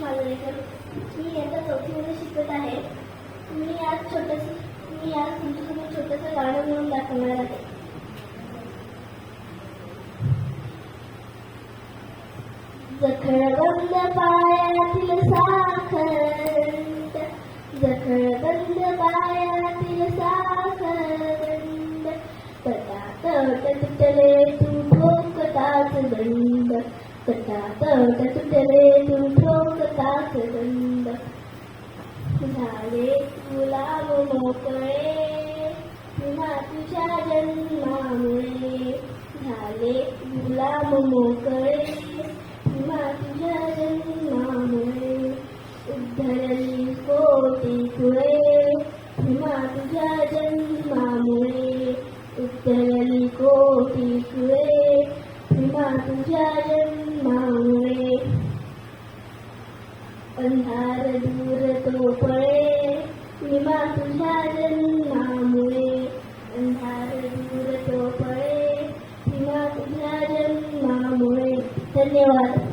मालवणीकर. मी इयत्ता चौथीमध्ये शिकत आहे. मी आज छोटंसं मी आज तुमच्यासमोर छोटंसं गाणं म्हणून दाखवणार आहे. जखळबंद पायातील साखरंद जखळबंद पायातील साखरंद तटातट तुटले तू ठोकताच दंड कथा तटातट तुटले तू कथा दंड झाले गुलाब मोकळे पुन्हा तुझ्या जन्मामुळे झाले गुलाब मोकळे पुन्हा तुझ्या जन्मामुळे उद्धरली कोटी कुळे पुन्हा तुझ्या जन्मामुळे उद्धरली कोटी कुळे पुन्हा तुझ्या अंधार दूर तो पळे निमा तुझ्या जन्मामुळे अंधार दूर तो पळे निमा तुझ्या जन्मामुळे धन्यवाद।